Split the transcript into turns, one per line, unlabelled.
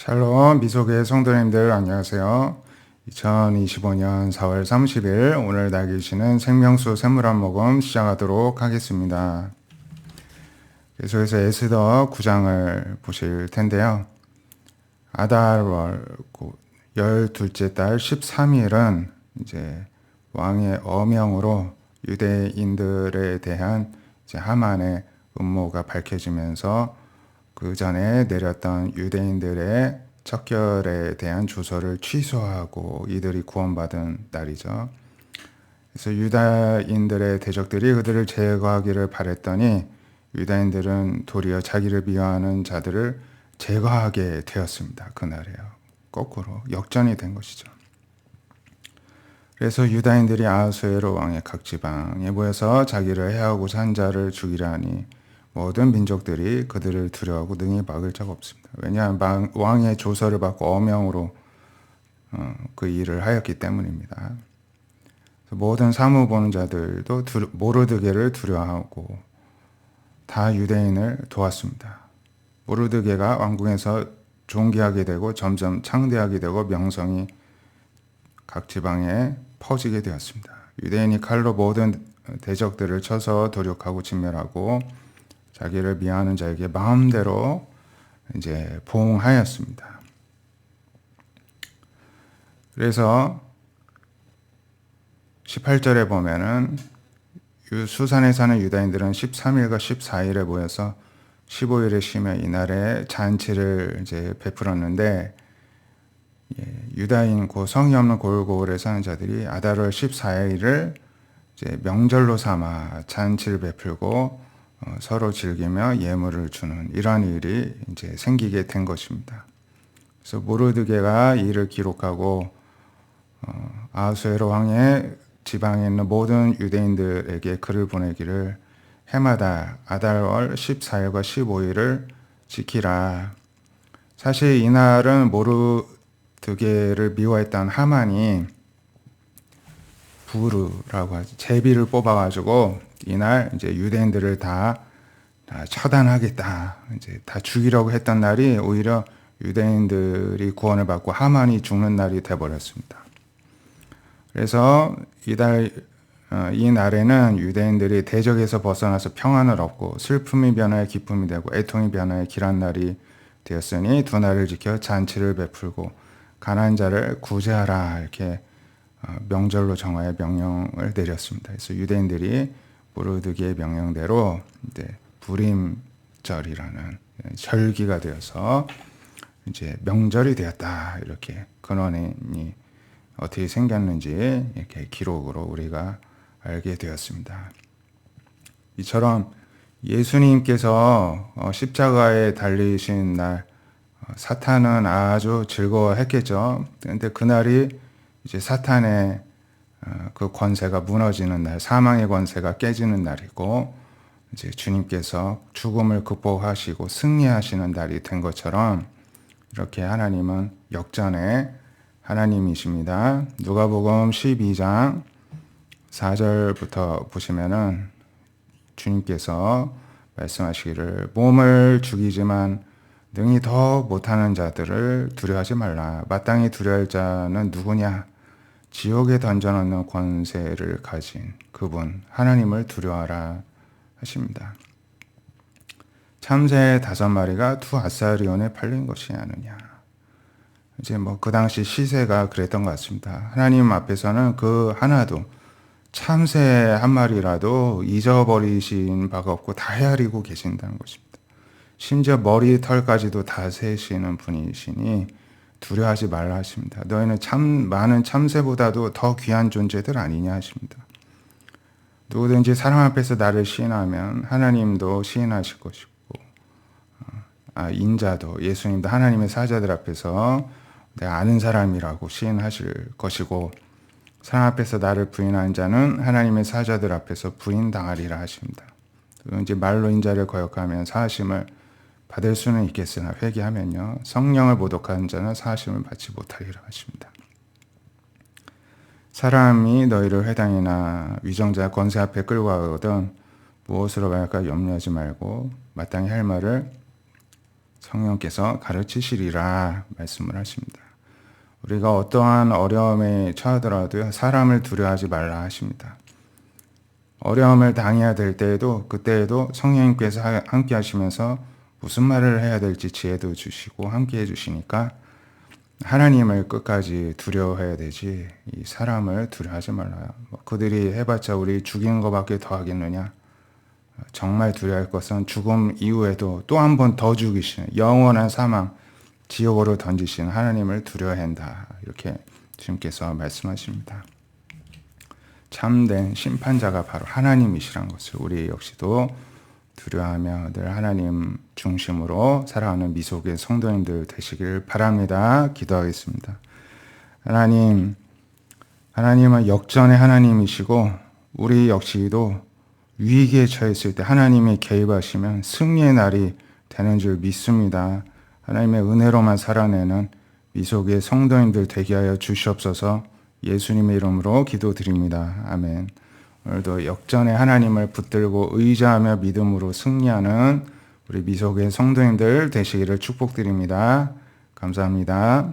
샬롬 미소교회 성도님들 안녕하세요. 2025년 4월 30일 오늘 날 계시는 생명수 샘물 한 모금 시작하도록 하겠습니다. 계속해서 에스더 9장을 보실 텐데요. 아달월 열둘째 달 13일은 이제 왕의 어명으로 유대인들에 대한 하만의 음모가 밝혀지면서 그 전에 내렸던 유대인들의 척결에 대한 조서를 취소하고 이들이 구원받은 날이죠. 그래서 유다인들의 대적들이 그들을 제거하기를 바랬더니 유다인들은 도리어 자기를 미워하는 자들을 제거하게 되었습니다. 그날에요. 거꾸로 역전이 된 것이죠. 그래서 유다인들이 아하수에로 왕의 각 지방에 모여서 자기를 해하고자 한 자를 죽이라 하니 모든 민족들이 그들을 두려워하고 능히 막을 자가 없습니다. 왜냐하면 왕의 조서를 받고 어명으로 어, 그 일을 하였기 때문입니다. 모든 사무 보는 자들도 모르드게를 두려워하고 다 유대인을 도왔습니다. 모르드게가 왕궁에서 존귀하게 되고 점점 창대하게 되고 명성이 각 지방에 퍼지게 되었습니다. 유대인이 칼로 모든 대적들을 쳐서 도륙하고 진멸하고 자기를 미워하는 자에게 마음대로 이제 보응하였습니다. 그래서 18절에 보면은 수산에 사는 유다인들은 13일과 14일에 모여서 15일에 쉬며 이날에 잔치를 이제 베풀었는데 예, 유다인 고 성이 없는 골고을에 사는 자들이 아달월 14일을 이제 명절로 삼아 잔치를 베풀고 어, 서로 즐기며 예물을 주는 이러한 일이 이제 생기게 된 것입니다. 그래서 모르드게가 이를 기록하고 어, 아수에로 왕의 지방에 있는 모든 유대인들에게 글을 보내기를 해마다 아달월 14일과 15일을 지키라. 사실 이날은 모르드게를 미워했던 하만이 부르라고 하죠. 제비를 뽑아가지고 이날 이제 유대인들을 다, 다 처단하겠다. 이제 다 죽이려고 했던 날이 오히려 유대인들이 구원을 받고 하만이 죽는 날이 돼버렸습니다. 그래서 이달 어, 이 날에는 유대인들이 대적에서 벗어나서 평안을 얻고 슬픔이 변화에 기쁨이 되고 애통이 변화에 길한 날이 되었으니 두 날을 지켜 잔치를 베풀고 가난 자를 구제하라 이렇게 어, 명절로 정하여 명령을 내렸습니다. 그래서 유대인들이 모르드기의 명령대로 이제 부림절이라는 절기가 되어서 이제 명절이 되었다 이렇게 근원이 어떻게 생겼는지 이렇게 기록으로 우리가 알게 되었습니다. 이처럼 예수님께서 어, 십자가에 달리신 날 어, 사탄은 아주 즐거워했겠죠. 근데 그날이 이제 사탄의 어, 그 권세가 무너지는 날, 사망의 권세가 깨지는 날이고 이제 주님께서 죽음을 극복하시고 승리하시는 날이 된 것처럼 이렇게 하나님은 역전의 하나님이십니다. 누가복음 12장 4절부터 보시면은 주님께서 말씀하시기를 몸을 죽이지만 능히 더 못하는 자들을 두려워하지 말라. 마땅히 두려워할 자는 누구냐? 지옥에 던져놓는 권세를 가진 그분 하나님을 두려워하라 하십니다. 참새 다섯 마리가 두 아사리온에 팔린 것이 아느냐. 이제 뭐 그 당시 시세가 그랬던 것 같습니다. 하나님 앞에서는 그 하나도 참새 한 마리라도 잊어버리신 바가 없고 다 헤아리고 계신다는 것입니다. 심지어 머리털까지도 다 세시는 분이시니 두려워하지 말라 하십니다. 너희는 참 많은 참새보다도 더 귀한 존재들 아니냐 하십니다. 누구든지 사람 앞에서 나를 시인하면 하나님도 시인하실 것이고 어, 아, 인자도 예수님도 하나님의 사자들 앞에서 내가 아는 사람이라고 시인하실 것이고 사람 앞에서 나를 부인하는 자는 하나님의 사자들 앞에서 부인당하리라 하십니다. 이제 말로 인자를 거역하면 사하심을 받을 수는 있겠으나 회개하면요 성령을 모독하는 자는 사하심을 받지 못하리라 하십니다. 사람이 너희를 회당이나 위정자 권세 앞에 끌고 가거든 무엇으로 말할까 염려하지 말고 마땅히 할 말을 성령께서 가르치시리라 말씀을 하십니다. 우리가 어떠한 어려움에 처하더라도요, 사람을 두려워하지 말라 하십니다. 어려움을 당해야 될 때에도, 그때에도 성령님께서 하- 함께 하시면서 무슨 말을 해야 될지 지혜도 주시고 함께 해주시니까 하나님을 끝까지 두려워해야 되지, 이 사람을 두려워하지 말라요. 뭐 그들이 해봤자 우리 죽이는 것밖에 더 하겠느냐? 정말 두려워할 것은 죽음 이후에도 또 한 번 더 죽이시는 영원한 사망, 지옥으로 던지신 하나님을 두려워한다. 이렇게 주님께서 말씀하십니다. 참된 심판자가 바로 하나님이시란 것을 우리 역시도 두려워하며 늘 하나님 중심으로 살아가는 미속의 성도님들 되시길 바랍니다. 기도하겠습니다. 하나님, 하나님은 역전의 하나님이시고 우리 역시도 위기에 처했을 때 하나님이 개입하시면 승리의 날이 되는 줄 믿습니다. 하나님의 은혜로만 살아내는 미속의 성도님들 되게 하여 주시옵소서 예수님의 이름으로 기도드립니다. 아멘. 오늘도 역전의 하나님을 붙들고 의지하며 믿음으로 승리하는 우리 미속의 성도님들 되시기를 축복드립니다. 감사합니다.